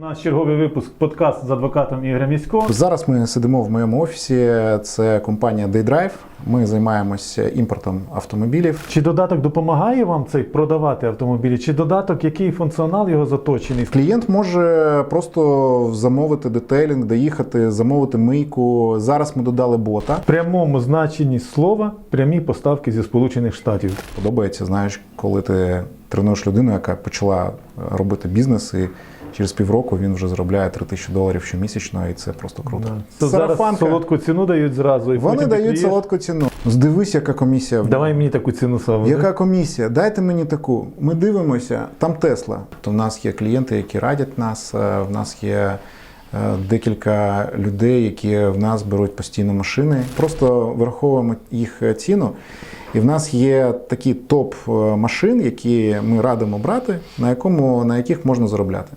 У нас черговий випуск подкаст з адвокатом Ігоря Місько. Зараз ми сидимо в моєму офісі. Це компанія DayDrive. Ми займаємося імпортом автомобілів. Чи додаток допомагає вам цей продавати автомобілі? Чи додаток, який функціонал його заточений? Клієнт може просто замовити детейлінг, доїхати, замовити мийку. Зараз ми додали бота. В прямому значенні слова прямі поставки зі Сполучених Штатів. Подобається, знаєш, коли ти тренуєш людину, яка почала робити бізнес, і через півроку він вже заробляє 3 тисячі доларів щомісячно, і це просто круто. То зараз солодку ціну дають зразу. І Вони дають підклеїш. солодку ціну. Здивись, яка комісія. Давай мені таку ціну Саву. Яка комісія? Дайте мені таку. Ми дивимося, там Тесла. То в нас є клієнти, які радять нас. е, В нас є е, декілька людей, які в нас беруть постійно машини. Просто враховуємо їх е, ціну. І в нас є такі топ машин, які ми радимо брати, на якому на яких можна заробляти.